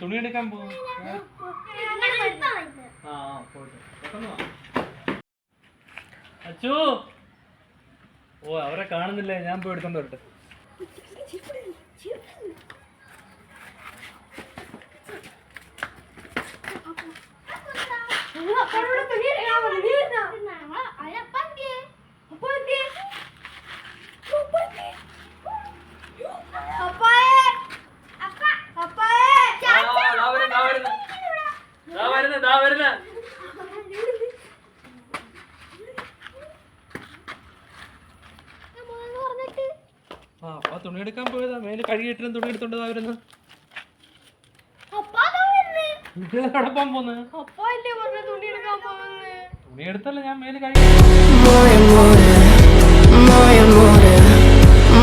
തുണി എടുക്കാൻ പോകും ആ അച്ചു. ഓ അവരെ കാണുന്നില്ലേ? ഞാൻ പോയി എടുത്തോണ്ട് വരട്ടെ. ആ, വരുന്നു, വരുന്നു. വരുന്നു, വരുന്നു. അപ്പൊ തുണി എടുക്കാൻ പോയതാ. മേലെ കഴുകിയിട്ടിനും തുണി എടുത്തോണ്ട് ദാ വരുന്നു നിങ്ങളെവിടെ പോന്ന്? തുണി എടുത്തല്ല ഞാൻ മേലെ കഴുകി